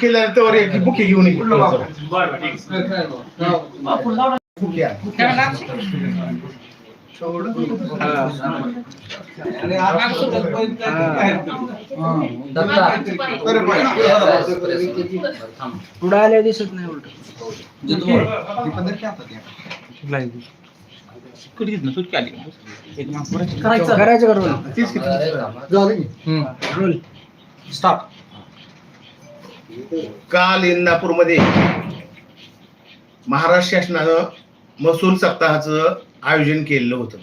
केल्यानंतर एक बुके घेऊन ये. बुके आण. पुढे आल्या दिसत नाही उलट. करायचं. का रोल तीच किती? रोल काल इंदापूरमध्ये महाराष्ट्र शासनानं महसूल सप्ताहाचं आयोजन केलेलं होतं.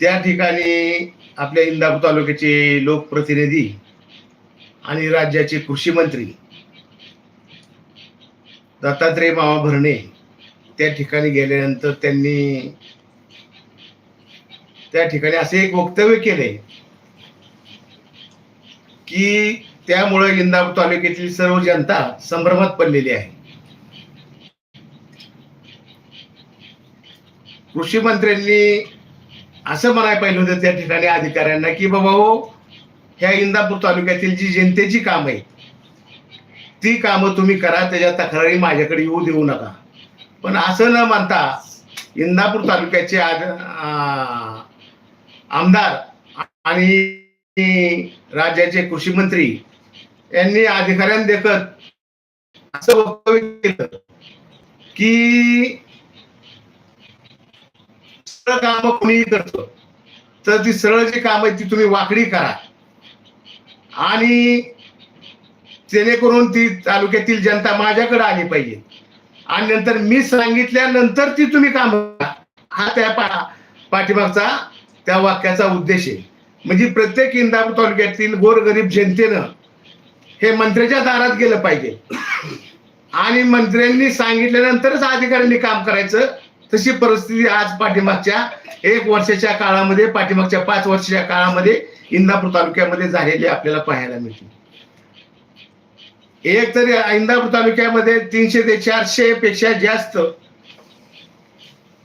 त्या ठिकाणी आपल्या इंदापूर तालुक्याचे लोकप्रतिनिधी आणि राज्याचे कृषी मंत्री दत्तात्रय मामा भरणे त्या ठिकाणी गेल्यानंतर त्यांनी त्या ठिकाणी असे एक वक्तव्य केले की त्यामुळे इंदापूर तालुक्यातील सर्व जनता संभ्रमात पडलेली आहे. कृषी मंत्र्यांनी असं म्हणायला पाहिजे होतं त्या ठिकाणी अधिकाऱ्यांना की बाबा हो ह्या इंदापूर तालुक्यातील जी जनतेची काम आहेत ती कामं तुम्ही करा त्याच्या तक्रारी माझ्याकडे येऊ देऊ नका. पण असं न मानता इंदापूर तालुक्याचे आज आमदार आणि राज्याचे कृषी मंत्री यांनी अधिकाऱ्यांना देखत असं वक्तव्य केलं की सरळ काम कोणीही करतो तर ती सरळ जी काम आहे ती तुम्ही वाकडी करा. आणि जेणेकरून ती तालुक्यातील जनता माझ्याकडे आली पाहिजे. आणि नंतर मी सांगितल्यानंतर ती तुम्ही काम करा. हा त्या पा पाठीमागचा त्या वाक्याचा उद्देश आहे. म्हणजे प्रत्येक इंदापूर तालुक्यातील गोरगरीब जनतेनं हे मंत्र्याच्या दारात गेलं पाहिजे. आणि मंत्र्यांनी सांगितल्यानंतरच अधिकाऱ्यांनी काम करायचं. तशी परिस्थिती आज पाठीमागच्या एक वर्षाच्या काळामध्ये पाठीमागच्या पाच वर्षाच्या काळामध्ये इंदापूर तालुक्यामध्ये झालेली आपल्याला पाहायला मिळते. एक तरी इंदापूर तालुक्यामध्ये तीनशे ते चारशे पेक्षा जास्त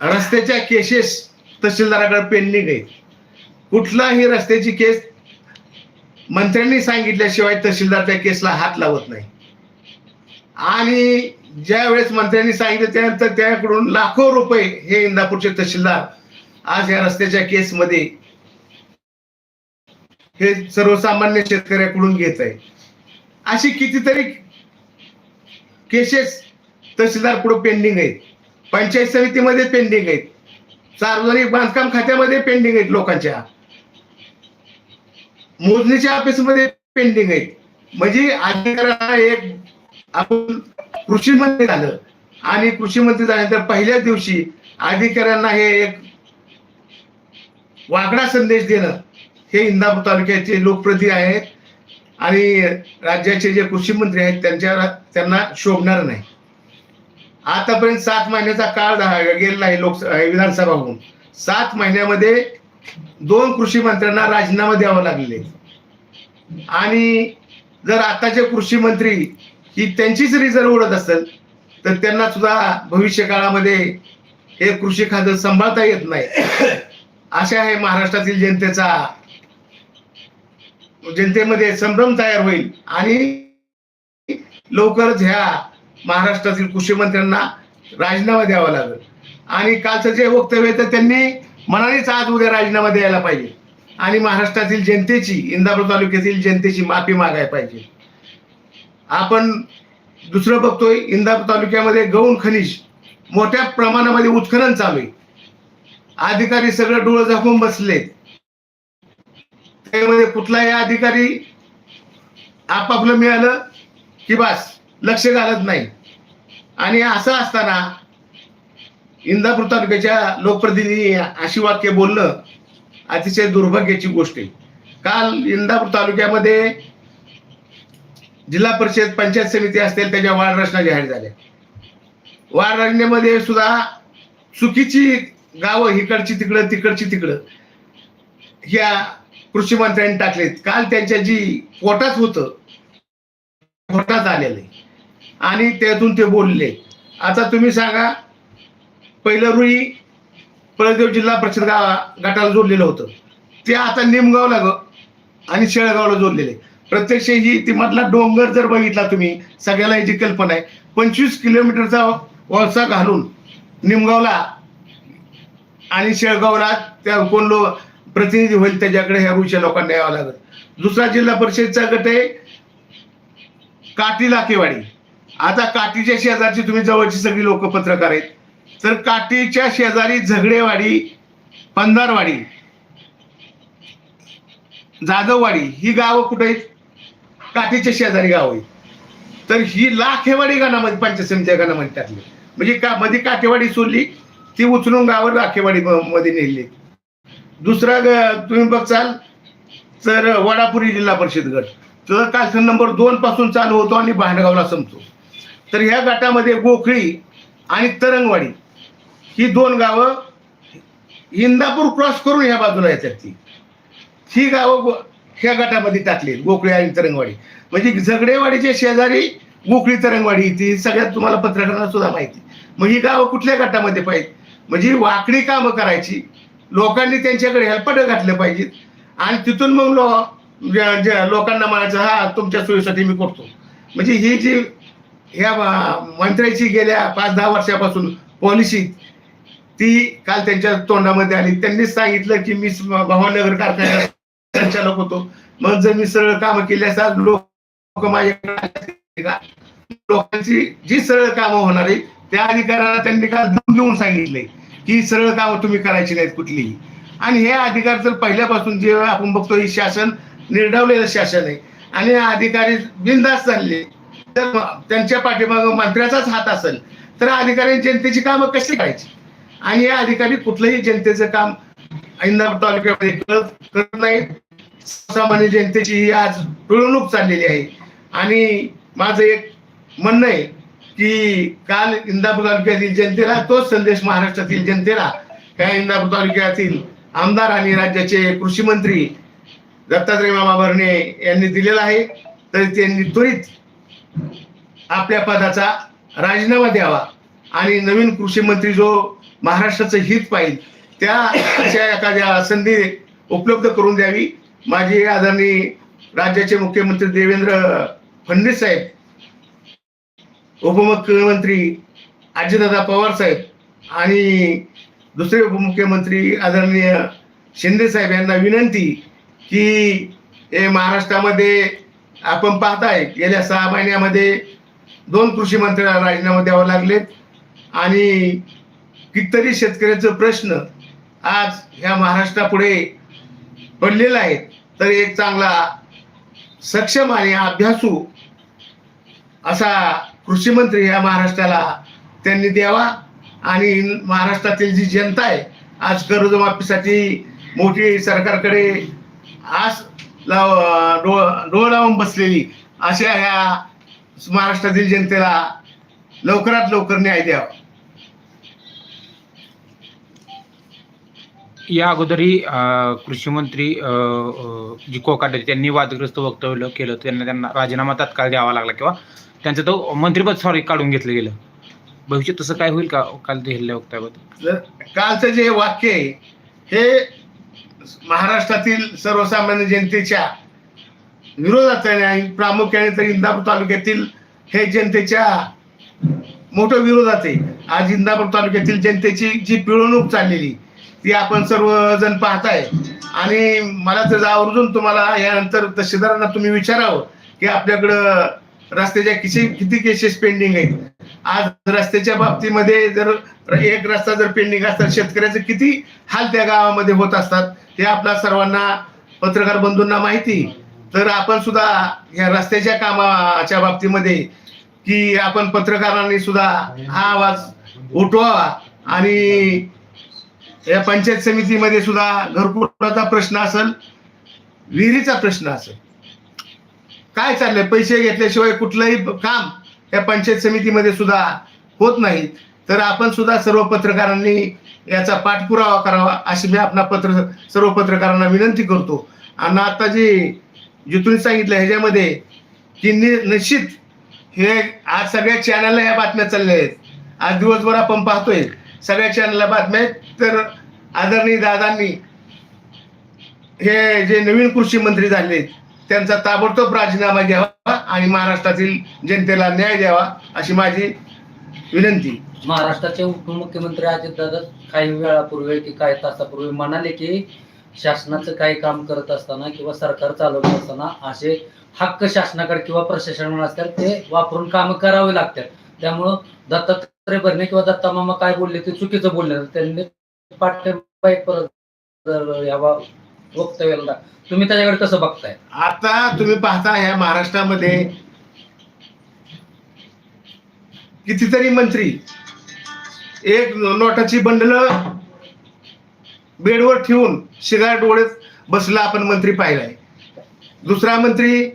रस्त्याच्या केसेस तहसीलदाराकडे पेंडिंग आहेत. कुठलाही रस्त्याची केस मंत्र्यांनी सांगितल्याशिवाय तहसीलदार त्या केसला हात लावत नाही. आणि ज्या वेळेस मंत्र्यांनी सांगितलं त्यानंतर त्याकडून लाखो रुपये हे इंदापूरचे तहसीलदार आज या रस्त्याच्या केसमध्ये हे सर्वसामान्य शेतकऱ्याकडून घेत आहे अशी कितीतरी केसेस तहसीलदार पुढे पेंडिंग आहेत. पंचायत समितीमध्ये पेंडिंग आहेत. सार्वजनिक बांधकाम खात्यामध्ये पेंडिंग आहेत लोकांच्या. मोजणीच्या ऑफिसमध्ये पेंडिंग आहेत. म्हणजे अधिकाऱ्यांना एक आपण कृषी मंत्री झालं. आणि कृषी मंत्री झाल्यानंतर पहिल्याच दिवशी अधिकाऱ्यांना हे एक वागडा संदेश देणं हे इंदापूर तालुक्याचे लोकप्रतिनिधी आहेत. आणि राज्याचे जे कृषी मंत्री आहेत त्यांच्या त्यांना शोभणार नाही. आतापर्यंत सात महिन्याचा काळ गेलेला आहे लोक विधानसभा होऊन. सात महिन्यामध्ये दोन कृषी मंत्र्यांना राजीनामा द्यावा लागले. आणि जर आताचे कृषी मंत्री ही त्यांचीच रिझर्व उडत असेल तर त्यांना सुद्धा भविष्य काळामध्ये हे कृषी खातं सांभाळता येत नाही. अशा आहे महाराष्ट्रातील जनतेचा जनतेमध्ये संभ्रम तयार होईल आणि लवकरच ह्या महाराष्ट्रातील कृषी मंत्र्यांना राजीनामा द्यावा लागेल. आणि कालचं जे वक्तव्य तर त्यांनी मनानेच आज उद्या राजीनामा द्यायला पाहिजे. आणि महाराष्ट्रातील जनतेची इंदापूर तालुक्यातील जनतेची माफी मागायला पाहिजे. आपण दुसरं बघतोय इंदापूर तालुक्यामध्ये गौण खनिज मोठ्या प्रमाणामध्ये उत्खनन चालू आहे. अधिकारी सगळं डोळं झाकून बसलेत. त्याच्यामध्ये कुठलाही अधिकारी आपापलं मिळालं की बस लक्ष घालत नाही. आणि असं असताना इंदापूर तालुक्याच्या लोकप्रतिनिधी अशी वाक्य बोलणं अतिशय दुर्भाग्याची गोष्ट आहे. काल इंदापूर तालुक्यामध्ये जिल्हा परिषद पंचायत समिती असतील त्याच्या वाढ रचना जाहीर झाल्या. वाढ रचनेमध्ये सुद्धा चुकीची गावं इकडची तिकडं तिकडची तिकडं. ह्या कृषी मंत्र्यांनी टाकलेत. काल त्यांच्या जी पोटात होतं पोटात आलेले आणि त्यातून ते बोलले. आता तुम्ही सांगा पहिलं रुई पळदेव जिल्हा परिषद गावा गटाला जोडलेलं होतं. ते आता निमगावला ग आणि शेळगावला जोडलेले प्रत्यक्ष ही ती मधला डोंगर जर बघितला तुम्ही सगळ्याला याची कल्पना आहे. पंचवीस किलोमीटरचा वळसा घालून निमगावला आणि शेळगावला त्या कोण लोक प्रतिनिधी होईल त्याच्याकडे ह्या रुच्या लोकांना यावं लागत दुसरा जिल्हा परिषदचा गट आहे काटी लाकेवाडी आता काटीच्या शेजारची तुम्ही जवळची सगळी लोक पत्रकार आहेत. तर काटीच्या शेजारी झगडेवाडी पंधारवाडी जाधववाडी ही गावं कुठे आहेत? काठीच्या शेजारी गाव आहे तर ही लाखेवाडी गाणामध्ये पंचायत समित्या गाणामध्ये टाकली. म्हणजे का मध्ये काठेवाडी सोडली ती उचलून गावावर लाखेवाडी मध्ये नेली. दुसरा ग- तुम्ही बघचाल तर वडापुरी जिल्हा परिषद गट. तर कालखंड नंबर दोन पासून चालू होतो आणि भांडगावला संपतो. तर ह्या गटामध्ये गोखळी आणि तरंगवाडी ही दोन गावं इंदापूर क्रॉस करून ह्या बाजूला येतात ती. ही गावं ह्या गटामध्ये टाकली गोखळी आणि तरंगवाडी. म्हणजे झगडेवाडीच्या शेजारी गोखळी तरंगवाडी ती सगळ्यात तुम्हाला पत्रकारांना सुद्धा माहिती. मग ही गावं कुठल्या गटामध्ये पाहिजे म्हणजे वाकडी कामं करायची लोकांनी त्यांच्याकडे हेल्पट घातले पाहिजेत आणि तिथून मग लो ज्या- लोकांना म्हणायचं हा तुमच्या सोयीसाठी मी करतो. म्हणजे ही जी ह्या मंत्र्याची गेल्या पाच दहा वर्षापासून पॉलिसी ती काल त्यांच्या तोंडामध्ये आली. त्यांनीच सांगितलं की मी भावनगर कारखान्यात संचालक होतो. मग जर मी सरळ कामं केली असता लोक माझ्याकडे का? लोकांची जी सरळ कामं होणार आहे त्या अधिकाऱ्यांना त्यांनी काल दम देऊन सांगितले ही सरळ कामं तुम्ही करायची नाहीत कुठलीही. आणि हे अधिकार तर पहिल्यापासून जे आपण बघतो हे शासन निर्डावलेलं शासन आहे. आणि अधिकारी बिनधास्त चालले. तर त्यांच्या पाठीमागं मंत्र्याचाच हात असेल तर अधिकारी जनतेची कामं कशी करायची? आणि हे अधिकारी कुठलंही जनतेचं काम इंदापूर तालुक्यामध्ये करत करत नाहीत. सामान्य जनतेची ही आज पिळवणूक चाललेली आहे. आणि माझं एक म्हणणं आहे की काल इंदापूर तालुक्यातील जनतेला तोच संदेश महाराष्ट्रातील जनतेला त्या इंदापूर तालुक्यातील आमदार आणि राज्याचे कृषी मंत्री दत्तात्रय मामा भरणे यांनी दिलेला आहे तर त्यांनी त्वरित आपल्या पदाचा राजीनामा द्यावा आणि नवीन कृषी मंत्री जो महाराष्ट्राचं हित पाहिजे त्या अशा एखाद्या संधी उपलब्ध करून द्यावी. माझे आदरणीय राज्याचे मुख्यमंत्री देवेंद्र फडणवीस साहेब उपमुख्यमंत्री अजितदादा पवार साहेब आणि दुसरे उपमुख्यमंत्री आदरणीय शिंदे साहेब यांना विनंती की हे महाराष्ट्रामध्ये आपण पाहताय गेल्या सहा महिन्यामध्ये दोन कृषी मंत्र्याला राजीनामा द्यावा लागलेत आणि कितीतरी शेतकऱ्याचं प्रश्न आज ह्या महाराष्ट्रापुढे पडलेला आहे. तर एक चांगला सक्षम आणि अभ्यासू असा कृषी मंत्री ह्या महाराष्ट्राला त्यांनी द्यावा. आणि महाराष्ट्रातील जी जनता आहे आज कर्जमाफीसाठी मोठी सरकारकडे आस लाव डोळ डोळ लावून बसलेली अशा ह्या महाराष्ट्रातील जनतेला लवकरात लवकर न्याय द्यावा. या अगोदरही कृषीमंत्री कृषी मंत्री जी कोकाटे त्यांनी वादग्रस्त वक्तव्य केलं त्यांना त्यांना राजीनामा तात्काळ द्यावा लागला किंवा त्यांचं तो मंत्रिपद सॉरी काढून घेतलं गेलं. भविष्यात तसं काय होईल का? काल ते हेल्ल्या वक्तव्याबद्दल जर कालचं जे वाक्य आहे हे महाराष्ट्रातील सर्वसामान्य जनतेच्या विरोधात आहे आणि प्रामुख्याने तर इंदापूर तालुक्यातील हे जनतेच्या मोठं विरोधात आहे. आज इंदापूर तालुक्यातील जनतेची जी पिळवणूक चाललेली ती आपण सर्वजण पाहताय. आणि मला तर आवर्जून तुम्हाला यानंतर तहसीलदारांना तुम्ही विचारावं की आपल्याकडं रस्त्याच्या किती किती केसेस पेंडिंग आहेत. आज रस्त्याच्या बाबतीमध्ये जर एक रस्ता जर पेंडिंग असतात शेतकऱ्याचे किती हाल त्या गावामध्ये होत असतात हे आपल्या सर्वांना पत्रकार बंधूंना माहिती. तर आपण सुद्धा या रस्त्याच्या कामाच्या बाबतीमध्ये की आपण पत्रकारांनी सुद्धा हा आवाज उठवावा आणि या पंचायत समितीमध्ये सुद्धा घरकुलाचा प्रश्न असेल विहिरीचा प्रश्न असेल. काय चाललंय? पैसे घेतल्याशिवाय कुठलंही काम या पंचायत समितीमध्ये सुद्धा होत नाही. तर आपण सुद्धा सर्व पत्रकारांनी याचा पाठपुरावा करावा अशी मी आपला पत्र सर्व पत्रकारांना विनंती करतो. आणि आता जे जिथून सांगितलं ह्याच्यामध्ये की नि- निश्चित हे आज सगळ्या चॅनलला ह्या बातम्या चालल्या आहेत. आज दिवसभर आपण पाहतोय. सगळ्या चॅनलला बातम्या आहेत. तर आदरणीय दादांनी हे जे नवीन कृषी मंत्री झाले त्यांचा ताबडतोब राजीनामा घ्यावा आणि महाराष्ट्रातील जनतेला न्याय द्यावा अशी माझी विनंती. महाराष्ट्राचे उपमुख्यमंत्री अजितदादा काही वेळापूर्वी की काही तासापूर्वी म्हणाले की शासनाचं काही काम करत असताना किंवा सरकार चालवत असताना असे हक्क शासनाकडे किंवा प्रशासनाकडे असतात ते वापरून काम करावे लागतात. त्यामुळं दत्तात्रय भरणे किंवा दत्ता मामा काय बोलले ते चुकीचं बोलले. त्यांनी पाठ्य परत या वक्तव्याला तुम्ही त्याच्याकडे कसं बघताय? आता तुम्ही पाहता ह्या महाराष्ट्रामध्ये कितीतरी मंत्री एक नोटाची बंडल बेडवर ठेवून शिगार डोळ्यात बसला आपण मंत्री पाहिलाय. दुसरा मंत्री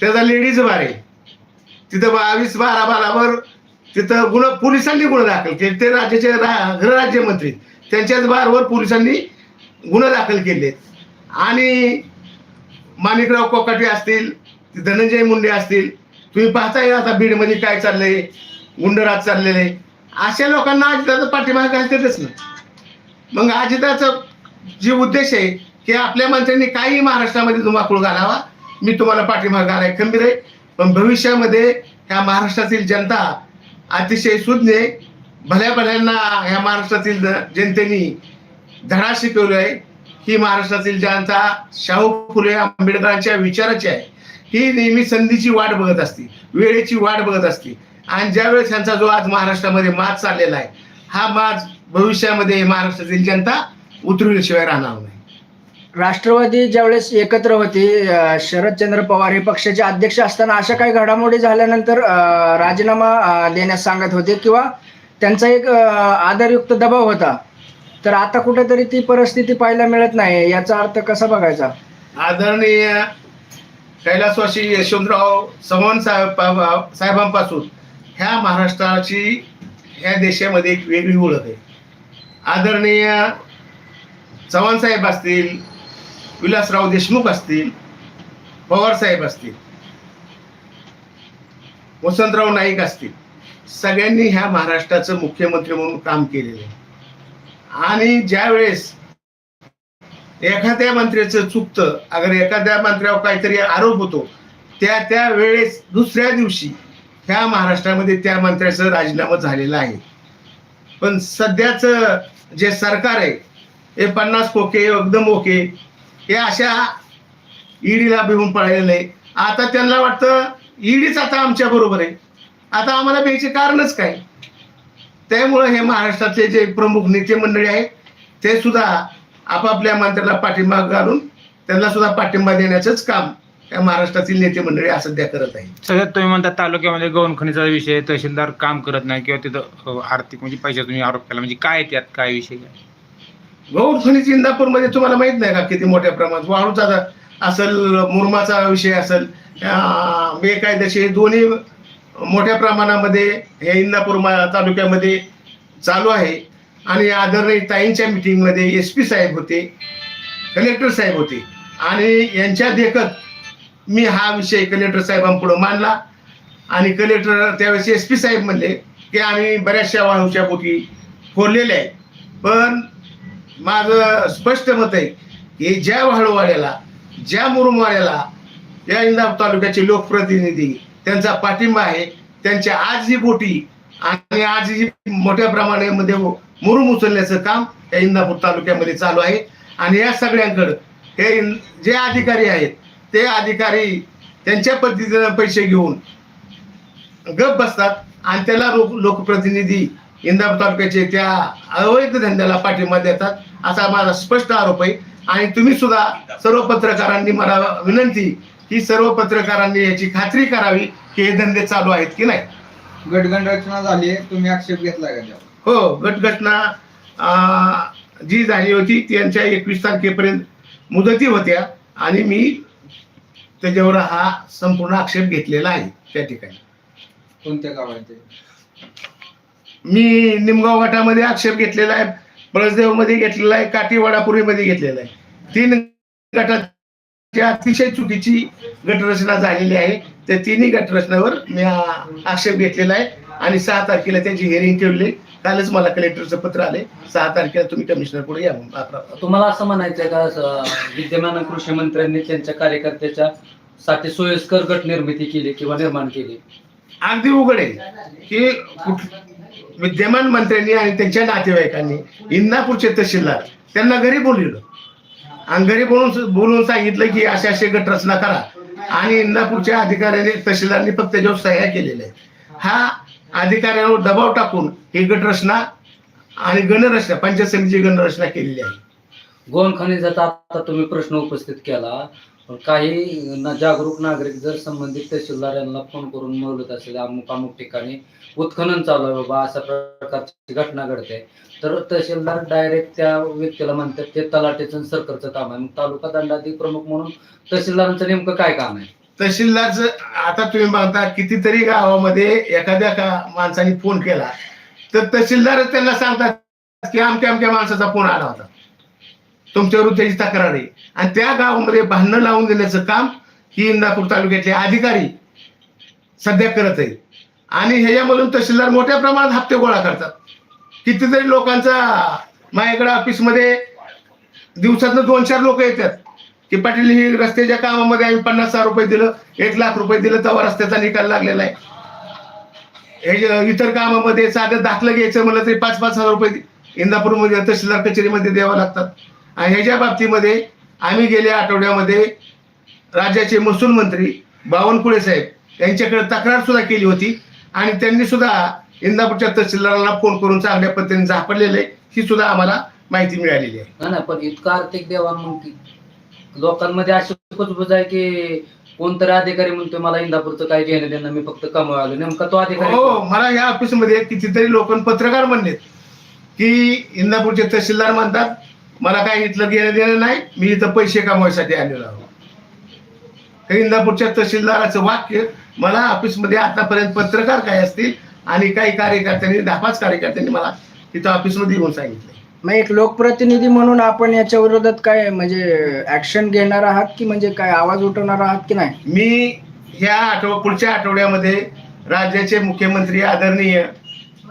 त्याचा लेडीज बार आहे तिथं बावीस बारा बारावर तिथं गुन्हा पोलिसांनी गुन्हा दाखल केले. ते राज्याचे रा- गृहराज्यमंत्री त्यांच्याच बारवर पोलिसांनी गुन्हा दाखल केले आणि माणिकराव कोकाटे असतील धनंजय मुंडे असतील तुम्ही पाहताय आता बीडमध्ये काय चाललंय गुंडराज चाललेले. अशा लोकांना अजिताचा पाठिंबा घालतातच ना. मग अजिताचा जे उद्देश आहे की आपल्या माणसांनी काही महाराष्ट्रामध्ये धुमाकूळ घालावा मी तुम्हाला पाठिंबा घालाय खंबीर आहे. पण भविष्यामध्ये ह्या महाराष्ट्रातील जनता अतिशय सुज्ञ भल्या भल्यांना ह्या महाराष्ट्रातील ज- जनतेने धडा शिकवला आहे ही महाराष्ट्रातील जनता शाहू फुले आंबेडकरांच्या विचाराची आहे ही नेहमी संधीची वाट बघत असते वेळेची वाट बघत असते. आणि ज्यावेळेस त्यांचा जो आज महाराष्ट्रामध्ये माज चाललेला आहे हा माज भविष्यामध्ये महाराष्ट्रातील जनता उतरविल्याशिवाय राहणार नाही. राष्ट्रवादी ज्यावेळेस एकत्र होती शरदचंद्र पवार हे पक्षाचे अध्यक्ष असताना अशा काही घडामोडी झाल्यानंतर राजीनामा देण्यास सांगत होते किंवा त्यांचा एक आदरयुक्त दबाव होता. तर आता कुठेतरी ती परिस्थिती पाहायला मिळत नाही. याचा अर्थ कसा बघायचा? आदरणीय कैलासवासी यशवंतराव चव्हाण साहेब साहेबांपासून ह्या महाराष्ट्राची ह्या देशामध्ये एक वेगळी ओळख आहे. आदरणीय चव्हाण साहेब असतील विलासराव देशमुख असतील पवार साहेब असतील वसंतराव नाईक असतील सगळ्यांनी ह्या महाराष्ट्राचं मुख्यमंत्री म्हणून काम केलेलं आहे. आणि ज्यावेळेस एखाद्या मंत्र्याचं चुकतं अगर एखाद्या मंत्र्यावर काहीतरी आरोप होतो त्या त्या वेळेस दुसऱ्या दिवशी ह्या महाराष्ट्रामध्ये त्या मंत्र्याचं राजीनामा झालेला आहे. पण सध्याचं जे सरकार आहे हे पन्नास कोके एकदम ओके हे अशा ईडीला भिवून पळालेलं आहे आता त्यांना वाटतं ईडीच आता आमच्या बरोबर आहे. आता आम्हाला भ्यायचे कारणच काय? त्यामुळं हे महाराष्ट्रातले जे प्रमुख नेते मंडळी आहेत ते सुद्धा आपापल्या मंत्र्याला पाठिंबा घालून त्यांना सुद्धा पाठिंबा देण्याचंच काम या महाराष्ट्रातील नेते मंडळी सध्या करत आहे सगळ्यात तुम्ही म्हणता तालुक्यामध्ये गौणखणीचा विषय तहसीलदार काम करत नाही किंवा तिथं अ, आर्थिक म्हणजे पैसा तुम्ही आरोप केला म्हणजे काय त्यात काय विषय काय? खनिज इंदापूरमध्ये तुम्हाला माहीत नाही का किती मोठ्या प्रमाणात? वाळूचा असेल मुरमाचा विषय असेल बेकायदेशीर दोन्ही मोठ्या प्रमाणामध्ये हे इंदापूर मा- तालुक्यामध्ये चालू आहे. आणि आदरणीय ताईंच्या मिटिंगमध्ये एस पी साहेब होते कलेक्टर साहेब होते. आणि यांच्या देखत मी हा विषय कलेक्टर साहेबांपुढं मांडला. आणि कलेक्टर त्यावेळेस एस पी साहेब म्हणले की आम्ही बऱ्याचशा वाळूच्या बोटी खोललेले आहेत. पण माझं स्पष्ट मत आहे की ज्या वाळूवाड्याला ज्या मुरुमवाड्याला या इंदापूर तालुक्याचे लोकप्रतिनिधी त्यांचा पाठिंबा आहे. त्यांच्या आज ही बोटी आणि आज जी मोठ्या प्रमाणामध्ये मुरुम उचलण्याचं काम या इंदापूर तालुक्यामध्ये चालू आहे. आणि या सगळ्यांकडं हे जे अधिकारी आहेत ते अधिकारी त्यांच्या पद्धतीनं पैसे घेऊन गप बसतात आणि त्याला लोक लोकप्रतिनिधी इंदापूर तालुक्याचे त्या अवैध धंद्याला पाठिंबा देतात. असा माझा स्पष्ट आरोप आहे. आणि तुम्ही सुद्धा सर्व पत्रकारांनी मला विनंती की सर्व पत्रकारांनी याची खात्री करावी की हे धंदे चालू आहेत की नाही. गटगंड झाली तुम्ही आक्षेप घेतलाय का हो गटघटना जी झाली होती त्यांच्या एकवीस तारखेपर्यंत मुदती होत्या आणि मी त्याच्यावर हा संपूर्ण आक्षेप घेतलेला आहे त्या ठिकाणी. कोणत्या गावात ते मी निमगाव गटामध्ये आक्षेप घेतलेला आहे पळसदेवमध्ये घेतलेला आहे काटीवाडापुरीमध्ये घेतलेला आहे. तीन गटाची अतिशय चुकीची गटरचना झालेली आहे. त्या तिन्ही गटरचनावर मी आक्षेप घेतलेला आहे. आणि सहा तारखेला त्याची हिअरिंग ठेवली. कालच मला कलेक्टरचं पत्र आले. सहा तारखेला तुम्ही कमिशनर पुढे या तुम्हाला असं म्हणायचंय का? विद्यमान कृषी मंत्र्यांनी त्यांच्या कार्यकर्त्याच्या साठी सोयीस्कर गट निर्मिती केली किंवा निर्माण केली? अगदी उघड आहे की विद्यमान मंत्र्यांनी आणि त्यांच्या नातेवाईकांनी इंदापूरचे तहसीलदार त्यांना घरी बोलवलं. आणि घरी बोलून बोलून सांगितलं की असे असे गट रचना करा. आणि इंदापूरच्या अधिकाऱ्यांनी तहसीलदारांनी फक्त त्याच्यावर सह्या केलेल्या हा अधिकाऱ्यांवर दबाव टाकून ही गटरचना आणि गणरचना पंचायत समितीची गणरचना केलेली आहे. गोवन खनिजाचा आता तुम्ही प्रश्न उपस्थित केला. पण काही जागरूक नागरिक जर संबंधित तहसीलदार यांना फोन करून मिळवत असेल अमुक अमुक ठिकाणी उत्खनन चालू आहे बाबा अशा प्रकारची घटना घडते. तर तहसीलदार डायरेक्ट त्या व्यक्तीला म्हणतात ते तलाटेचं आणि सरकारचं काम आहे. मग तालुका दंडाधिक प्रमुख म्हणून तहसीलदारांचं नेमकं काय काम आहे? तहसीलदारचं आता तुम्ही म्हणता कितीतरी गावामध्ये एखाद्या का माणसाने फोन केला तर तहसीलदारच त्यांना सांगतात की आमच्या अमक्या माणसाचा फोन आला होता. तुमच्यावर त्याची तक्रार आहे. आणि त्या गावामध्ये भांडणं लावून देण्याचं काम ही इंदापूर तालुक्यातले अधिकारी सध्या करत आहे आणि ह्याच्यामधून तहसीलदार मोठ्या प्रमाणात हप्ते गोळा करतात. कितीतरी लोकांचा माझ्याकडे ऑफिसमध्ये दिवसातनं दोन चार लोक येतात. की पाटील ही रस्त्याच्या कामामध्ये आम्ही पन्नास हजार रुपये दिलं एक लाख रुपये दिलं तेव्हा रस्त्याचा निकाल लागलेला आहे. इतर कामामध्ये साधं दाखलं घ्यायचं म्हणलं तरी पाच पाच हजार रुपये इंदापूरमध्ये तहसीलदार कचेरीमध्ये द्यावं लागतात. आणि ह्याच्या बाबतीमध्ये आम्ही गेल्या आठवड्यामध्ये राज्याचे महसूल मंत्री बावनकुळे साहेब यांच्याकडे तक्रार सुद्धा केली होती. आणि त्यांनी सुद्धा इंदापूरच्या तहसीलदारांना फोन करून चांगल्या पद्धतीने झापडलेलं आहे. ही सुद्धा आम्हाला माहिती मिळालेली आहे. नाही नाही, पण इतकं आर्थिक देवाण मग की लोकांमध्ये अशी कुजबुज आहे की कोणतरी अधिकारी म्हणतोय मला इंदापूरचं काय घेणं देणं मी फक्त कमवायलो नेमका तो अधिकारी हो मला या ऑफिसमध्ये कितीतरी लोक पत्रकार म्हणलेत की इंदापूरचे तहसीलदार म्हणतात मला काय इथलं घेणं देणं नाही मी इथं पैसे कमवायसाठी आलेलो आहो. हे इंदापूरच्या तहसीलदाराचं वाक्य मला ऑफिसमध्ये आतापर्यंत पत्रकार काय असतील आणि काही कार्यकर्त्यांनी दहा पाच कार्यकर्त्यांनी मला तिथं ऑफिसमध्ये येऊन सांगितलं मग एक लोकप्रतिनिधी म्हणून आपण याच्या विरोधात काय म्हणजे ऍक्शन घेणार आहात की म्हणजे काय आवाज उठवणार आहात की नाही? मी ह्या आठव पुढच्या आठवड्यामध्ये राज्याचे मुख्यमंत्री आदरणीय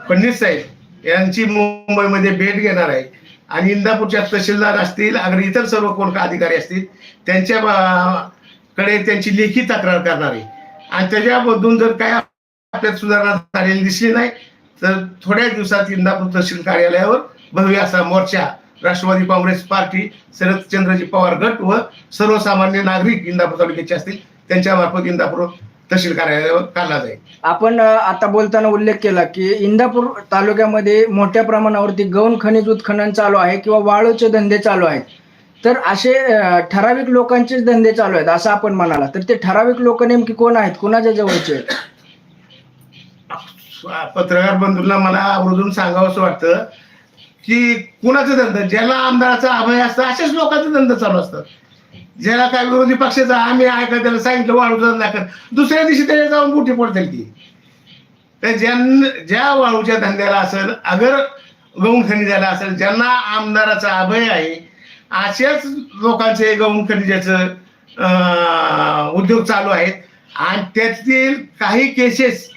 फडणवीस साहेब यांची मुंबईमध्ये भेट घेणार आहे. आणि इंदापूरच्या तहसीलदार असतील अगर इतर सर्व कोण का अधिकारी असतील त्यांच्या कडे त्यांची लेखी तक्रार करणार आहे. आणि त्याच्यामधून जर काय आपल्यात सुधारणा झालेली दिसली नाही. तर थोड्या दिवसात इंदापूर तहसील कार्यालयावर भव्य असा मोर्चा राष्ट्रवादी काँग्रेस पार्टी शरदचंद्रजी पवार गट व सर्वसामान्य नागरिक इंदापूर तालुक्याचे असतील त्यांच्या मार्फत इंदापूर तहसील कार्यालयावर काढला जाईल. आपण आता बोलताना उल्लेख केला की इंदापूर तालुक्यामध्ये मोठ्या प्रमाणावरती गौण खनिज उत्खनन चालू आहे किंवा वाळूचे धंदे चालू आहेत. तर असे ठराविक लोकांचेच धंदे चालू आहेत असं आपण म्हणाला. तर ते ठराविक लोक नेमकी कोण आहेत? कोणाच्या जवळचे आहेत? पत्रकार बंधूंना मला आवर्जून सांगावं असं वाटतं की कुणाचं धंदा? ज्याला आमदाराचा अभय असतं अशाच लोकांचं धंदा चालू असतात ज्याला काय विरोधी पक्षाचा आम्ही ऐकत त्याला सांगितलं वाळूचा धंदा कर दुसऱ्या दिवशी त्याला जाऊन बुटी पडतील की तर ज्यां ज्या वाळूच्या धंद्याला असेल अगर गौण खनिजाला असेल ज्यांना आमदाराचा अभय आहे अशाच लोकांचे गौण खनिजाचं उद्योग चालू आहेत. आणि त्यातील काही केसेस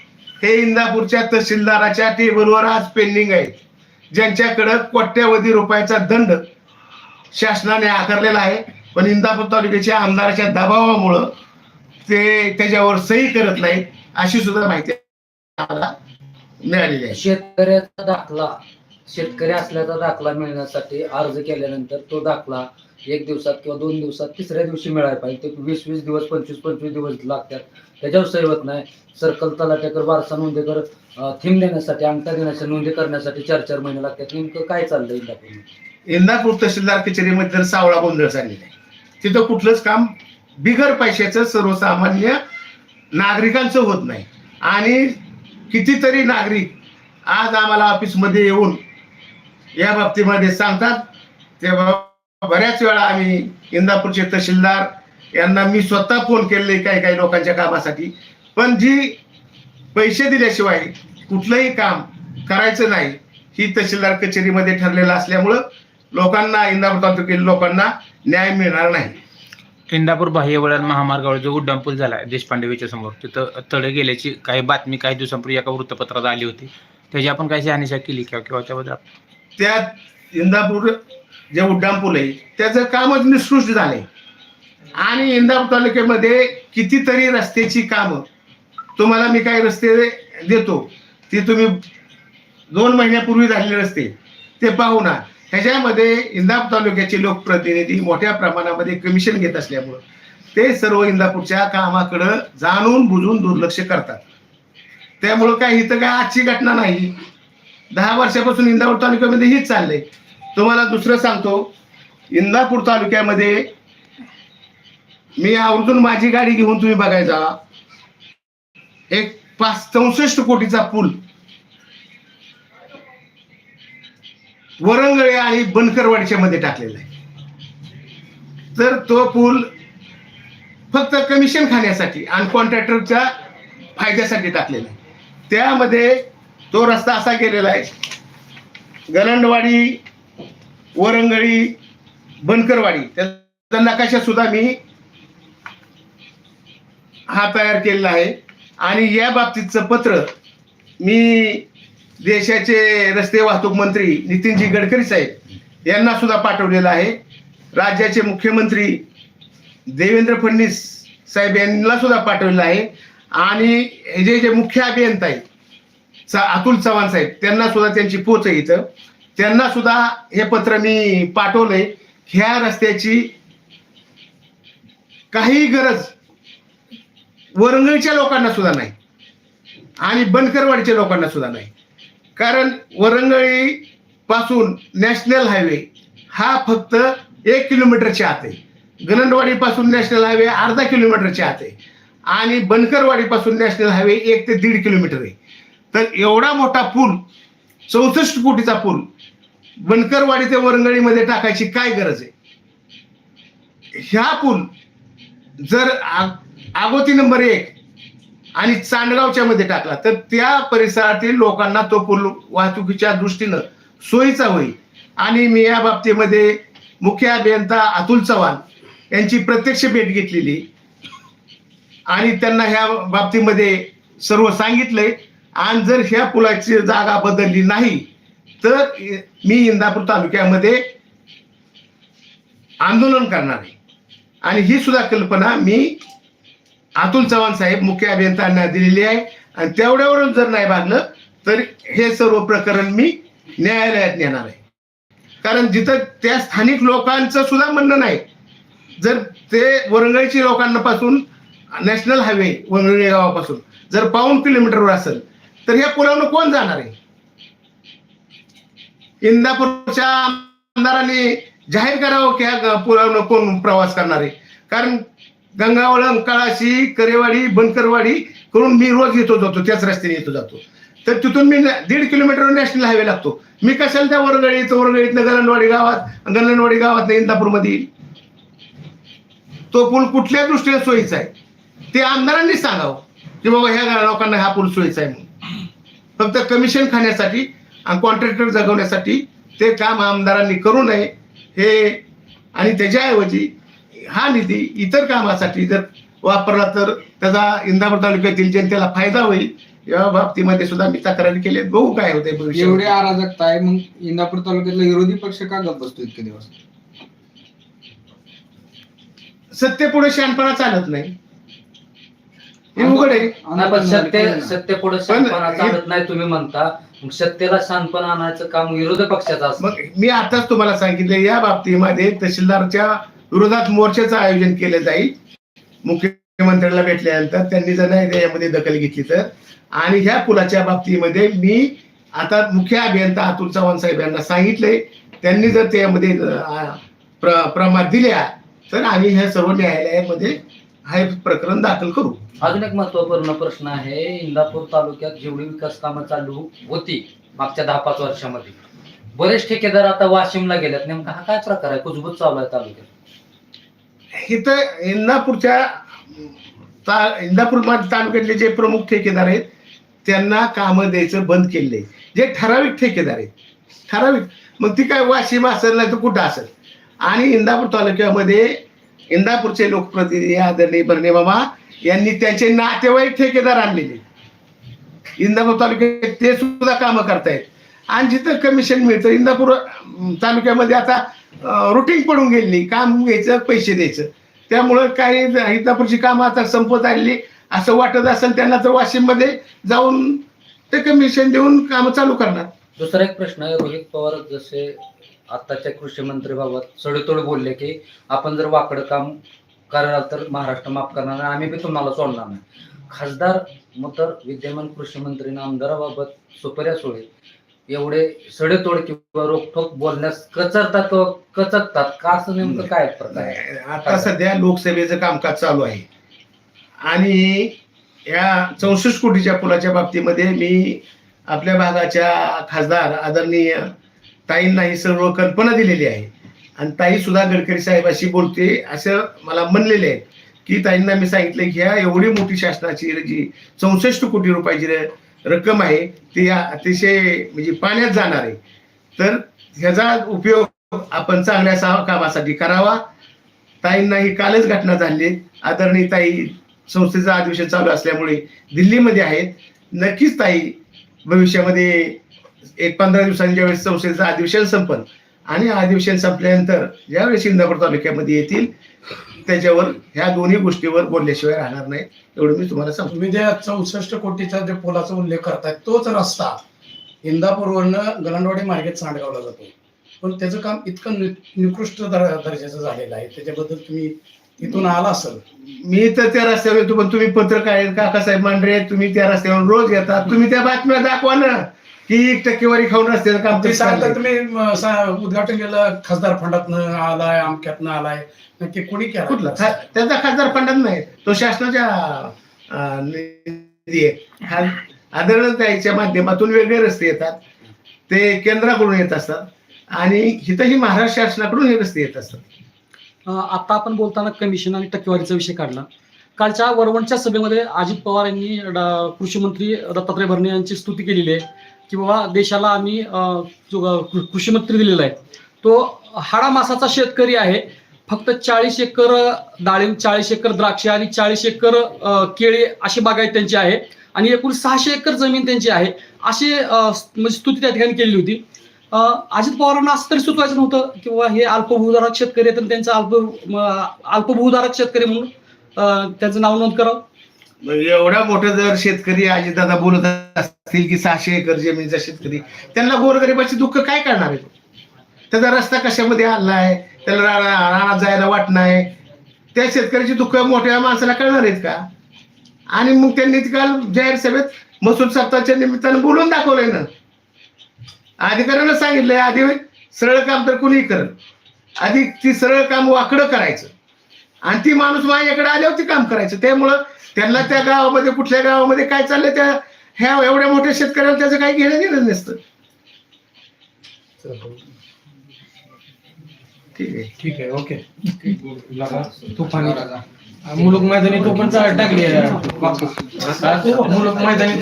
हे इंदापूरच्या तहसीलदाराच्या टेबलवर आज पेंडिंग आहेत ज्यांच्याकडं कोट्यावधी रुपयाचा दंड शासनाने आकारलेला आहे. पण इंदापूर तालुक्याच्या आमदाराच्या दबावामुळं ते त्याच्यावर सही करत नाहीत अशी सुद्धा माहिती मिळालेली आहे. शेतकऱ्याचा दाखला शेतकरी असल्याचा दाखला मिळण्यासाठी अर्ज केल्यानंतर तो दाखला एक दिवसात किंवा दोन दिवसात तिसऱ्या दिवशी मिळायला पाहिजे. ते वीस वीस दिवस पंचवीस पंचवीस दिवस लागतात. त्याच्यावर सही होत नाही. सर्कल तलाट्याकर वारसा नोंदेकर थीम देण्यासाठी अंगठा देण्यासाठी नोंदी करण्यासाठी चार चार महिने लागतात. नेमकं काय चाललंय इंदापूर इंदापूर तहसीलदार कचेरीमध्ये जर सावळा गोंधळ झालेला आहे तिथं कुठलंच काम बिगर पैशाचं सर्वसामान्य नागरिकांचं होत नाही. आणि कितीतरी नागरिक आज आम्हाला ऑफिसमध्ये येऊन या बाबतीमध्ये सांगतात तेव्हा बऱ्याच वेळा आम्ही इंदापूरचे तहसीलदार यांना मी स्वतः फोन केलेले काही काही लोकांच्या कामासाठी. पण जी पैसे दिल्याशिवाय कुठलंही काम करायचं नाही ही तहसीलदार कचेरीमध्ये ठरलेलं असल्यामुळं लोकांना इंदापूर तालुक्यातील लोकांना न्याय मिळणार नाही. इंदापूर बाह्य वळण महामार्गावर जो उड्डाणपूल झाला आहे देशपांडे वेच्या समोर तिथं तडे गेल्याची काही बातमी काही दिवसांपूर्वी एका वृत्तपत्रात आली होती. त्याची आपण काही शहानिशा केली किंवा किंवा त्याबद्दल त्यात इंदापूर जे उड्डाणपूल आहे त्याचं कामच निष्कृष्ट झालंय. आणि इंदापूर तालुक्यामध्ये कितीतरी रस्त्याची कामं. तुम्हाला मी काही रस्ते देतो ती तुम्ही दोन महिन्यापूर्वी झालेले रस्ते ते पाहू ना. ह्याच्यामध्ये इंदापूर तालुक्याचे लोकप्रतिनिधी मोठ्या प्रमाणामध्ये कमिशन घेत असल्यामुळं ते सर्व इंदापूरच्या कामाकडं जाणून बुजून दुर्लक्ष करतात. त्यामुळं काय इथं काय आजची घटना नाही. दहा वर्षापासून इंदापूर तालुक्यामध्ये हीच चाललंय. तुम्हाला दुसरं सांगतो इंदापूर तालुक्यामध्ये मी आवर्जून माझी गाडी घेऊन तुम्ही बघायचा. एक पाच चौसष्ट कोटीचा पूल. वरंगळे आणि बनकरवाडीच्या मध्ये टाकलेला आहे. तर तो पूल फक्त कमिशन खाण्यासाठी आणि कॉन्ट्रॅक्टरच्या फायद्यासाठी टाकलेला आहे. त्यामध्ये तो रस्ता असा केलेला आहे. गलंडवाडी वरंगळी बनकरवाडी त्या नकाशा सुद्धा मी हा तयार केलेला आहे. आणि या बाबतीतचं पत्र मी देशाचे रस्ते वाहतूक मंत्री नितीनजी गडकरी साहेब यांना सुद्धा पाठवलेलं आहे. राज्याचे मुख्यमंत्री देवेंद्र फडणवीस साहेब यांना सुद्धा पाठवलेलं आहे. आणि हे जे जे मुख्य अभियंता आहेत चा- अतुल चव्हाण साहेब त्यांना सुद्धा त्यांची पोच आहे इथं. त्यांना सुद्धा हे पत्र मी पाठवलंय. ह्या रस्त्याची काही गरज वरंगळीच्या लोकांना सुद्धा नाही. आणि बनकरवाडीच्या लोकांना सुद्धा नाही. कारण वरंगळी पासून नॅशनल हायवे हा फक्त एक किलोमीटरच्या आत आहे. गणंडवाडीपासून नॅशनल हायवे अर्धा किलोमीटरच्या आत आहे. आणि बनकरवाडीपासून नॅशनल हायवे एक ते दीड किलोमीटर आहे. तर एवढा मोठा पूल चौसष्ट कोटीचा पूल बनकरवाडी ते वरंगळीमध्ये टाकायची काय गरज आहे? ह्या पूल जर आ- आगोती नंबर एक. आणि चांदगावच्या मध्ये टाकला. तर त्या परिसरातील लोकांना तो पूल वाहतुकीच्या दृष्टीनं सोयीचा होईल. आणि मी या बाबतीमध्ये मुख्य अभियंता अतुल चव्हाण यांची प्रत्यक्ष भेट घेतलेली. आणि त्यांना ह्या बाबतीमध्ये सर्व सांगितलंय. आणि जर ह्या पुलाची जागा बदलली नाही तर मी इंदापूर तालुक्यामध्ये आंदोलन करणार आहे. आणि ही सुद्धा कल्पना मी अतुल चव्हाण साहेब मुख्य अभियंत्यांना दिलेली आहे. आणि तेवढ्यावरून जर नाही भागलं तर हे सर्व प्रकरण मी न्यायालयात नेणार आहे. कारण जिथं त्या स्थानिक लोकांचं सुद्धा म्हणणं नाही. जर ते वरंगळीची लोकांना पासून नॅशनल हायवे वरंगळी गावापासून जर पाऊन किलोमीटरवर असेल तर ह्या पुलावनं कोण जाणार आहे? इंदापूरच्या आमदारांनी जाहीर करावं की ह्या पुलावनं कोण प्रवास करणार आहे? कारण गंगावळ अंकाळाशी करेवाडी बनकरवाडी करून मी रोज येतो जातो त्याच रस्त्याने येतो जातो. तर तिथून मी दीड किलोमीटर नॅशनल हायवे लागतो. मी कशाला त्या वरगळीत वरगळीतनं गलनवाडी गावात गलनवाडी गावात इंदापूरमध्ये येईल तो पूल कुठल्या दृष्टीने सोयीचा आहे? ते आमदारांनी सांगावं की बाबा ह्या लोकांना हा पूल सोयीचा आहे म्हणून. फक्त कमिशन खाण्यासाठी आणि कॉन्ट्रॅक्टर जगवण्यासाठी ते काम आमदारांनी करू नये हे आणि त्याच्याऐवजी हा निधी इतर कामासाठी जर वापरला तर त्याचा इंदापूर तालुक्यातील जनतेला फायदा होईल. या बाबतीमध्ये सुद्धा मी तक्रारी केली आहे. बघू काय होते एवढी अराजकता आहे मग इंदापूर तालुक्यातला विरोधी पक्ष का गप बसतो इतके दिवस? सत्तेपुढे शहाणपणा चालत नाही. हे उघड आहे. नाही पण सत्य सत्य पुढे शांतपणा हे- चालत नाही तुम्ही म्हणता. मग सत्तेला शांतपणा आणायचं काम विरोधी पक्षाचं असतं. मग मी आताच तुम्हाला सांगितलं या बाबतीमध्ये तहसीलदारच्या विरोधात मोर्चाचं आयोजन केलं जाईल. मुख्यमंत्र्यांना भेटल्यानंतर त्यांनी जर नाही यामध्ये दखल घेतली तर. आणि ह्या पुलाच्या बाबतीमध्ये मी आता मुख्य अभियंता अतुल चव्हाण साहेब यांना सांगितले. त्यांनी जर त्यामध्ये प्र- प्रमाण दिल्या तर आम्ही ह्या सर्व न्यायालयामध्ये हे प्रकरण दाखल करू. अजून एक महत्त्वपूर्ण प्रश्न आहे. इंदापूर तालुक्यात जेवढी विकास कामं चालू होती मागच्या दहा पाच वर्षामध्ये. बरेच ठेकेदार आता वाशिमला गेल्यात नेमका हा काय प्रकार आहे? कुजबूज चालू आहे तालुक्यात. इथं इंदापूरच्या ता- इंदापूर मा- तालुक्यातले जे प्रमुख ठेकेदार आहेत त्यांना कामं द्यायचं बंद केले जे ठराविक ठेकेदार आहेत. ठराविक मग ती काय वाशिम असेल नाही तर कुठं असेल? आणि इंदापूर तालुक्यामध्ये इंदापूरचे लोकप्रतिनिधी आदरणीय बर्णे बाबा यांनी त्यांचे नातेवाईक ठेकेदार आणलेले. इंदापूर तालुक्यात ते सुद्धा कामं करतायत. आणि जिथं कमिशन मिळतं इंदापूर तालुक्यामध्ये आता रुटीन पडून गेली काम घ्यायचं पैसे द्यायचं. त्यामुळं काही इंदापूरची कामं आता संपत आलेली असं वाटत असेल त्यांना तर वाशिममध्ये जाऊन ते कमिशन देऊन कामं चालू करणार. दुसरा एक प्रश्न आहे रोहित पवार जसे आताच्या कृषी मंत्री बाबत सडेतोड बोलले की आपण जर वाकडं काम कराल तर महाराष्ट्र माफ करणार नाही आम्ही बी तुम्हाला सोडणार नाही. खासदार मग तर विद्यमान कृषी मंत्री आमदाराबाबत सुपर्या सोळे एवढे सडेतोड किंवा रोखोक बोलण्यास कचरतात किंवा कचकतात. का असं नेमकं काय प्रकार आता सध्या लोकसभेचं कामकाज चालू आहे. आणि या चौसष्ट कोटीच्या पुलाच्या बाबतीमध्ये मी आपल्या भागाच्या खासदार आदरणीय ताईंना ही सर्व कल्पना दिलेली आहे. आणि ताई सुद्धा गडकरी साहेबाशी बोलते असं मला म्हणलेले आहे की ताईंना मी सांगितलं की ह्या एवढी मोठी शासनाची जी चौसष्ट कोटी रुपयाची रक्कम आहे ती अतिशय म्हणजे पाण्यात जाणार आहे. तर ह्याचा उपयोग आपण चांगल्या कामासाठी करावा. ताईंना ही कालच घटना झाली. आदरणीय ताई संस्थेचं अधिवेशन चालू असल्यामुळे दिल्लीमध्ये आहेत. नक्कीच ताई भविष्यामध्ये एक पंधरा दिवसांनी ज्यावेळेस संस्थेचं अधिवेशन संपन आणि अधिवेशन संपल्यानंतर ज्यावेळेस इंदापूर तालुक्यामध्ये येतील त्याच्यावर ह्या दोन्ही गोष्टीवर बोलल्याशिवाय राहणार नाही. एवढं मी तुम्हाला सांगतो. तुम्ही ज्या चौसष्ट कोटीचा जे पुलाचा उल्लेख करताय तोच रस्ता इंदापूरवरनं गलांडवाडी मार्गेत सांडगावला जातो पण त्याचं काम इतकं निकृष्ट दर- दर्जाचं झालेलं आहे. त्याच्याबद्दल तुम्ही तिथून आला असेल. मी तर त्या रस्त्यावर येतो पण तुम्ही पत्रकार काकासाहेब मांढरे तुम्ही त्या रस्त्यावर रोज येतात. तुम्ही त्या बातम्या दाखवा ना. की एक टक्केवारी खाऊन रस्त्याचं काम ते सांगता. तुम्ही सा- उद्घाटन केलं खासदार फंडातनं आलाय अमक्यातनं आलाय. नक्की कोणी कुठला? केलं खा- त्याचा खासदार फंडात नाही तो शासनाच्या अं, निधी आहे. हा आदरण त्याच्या माध्यमातून वेगळे रस्ते येतात. ते केंद्राकडून येत असतात. आणि इथंही महाराष्ट्र शासनाकडून हे रस्ते येत असतात. अं, आता आपण बोलताना कमिशन आणि टक्केवारीचा विषय काढला. कालच्या वरवणच्या सभेमध्ये अजित पवार यांनी कृषी मंत्री दत्तात्रय भरणे यांची स्तुती केलेली आहे. की बाबा देशाला आम्ही जो कृषीमंत्री कृषी मंत्री दिलेला आहे तो हाडा मासाचा शेतकरी आहे. फक्त चाळीस एकर डाळिंब चाळीस एकर द्राक्षे आणि चाळीस एकर केळी अशी बागायत त्यांची आहे आणि एकूण सहाशे एकर जमीन त्यांची आहे. अशी म्हणजे स्तुती त्या ठिकाणी केलेली होती. अजित पवारांना असं तरी सुचवायचं नव्हतं किंवा हे अल्पभूधारक शेतकरी आहेत आणि त्यांचं अल्प अल्पभूधारक शेतकरी म्हणून त्यांचं नाव नोंद करावं. म्हणजे एवढा मोठं जर शेतकरी आजीदादा बोलत असतील की सहाशे एकर जमिनीचा शेतकरी त्यांना गोरगरिबाचे दुःख काय करणार आहे? त्याचा रस्ता कशामध्ये आणलाय? त्याला राणा जायला वाट नाही. त्या शेतकऱ्याची दुःख मोठ्या माणसाला कळणार आहेत का? आणि मग त्यांनी काल जाहीर सभेत महसूल सप्ताहाच्या निमित्तानं बोलून दाखवलंय ना. अधिकाऱ्यांना सांगितलंय आधी सरळ काम तर कुणीही करल आधी ती सरळ काम वाकडं करायचं. आणि ती माणूस माझ्याकडे आल्यावर ती काम करायचं. त्यामुळं त्यांना त्या गावामध्ये कुठल्या गावामध्ये काय चाललंय त्या ह्या एवढ्या मोठ्या शेतकऱ्याला त्याचं काही घेणं देणं नसतं. ठीक आहे. ठीक आहे ओके. तुफानी मुलुक मैदानी तो पण टाकली मुलुक मैदानी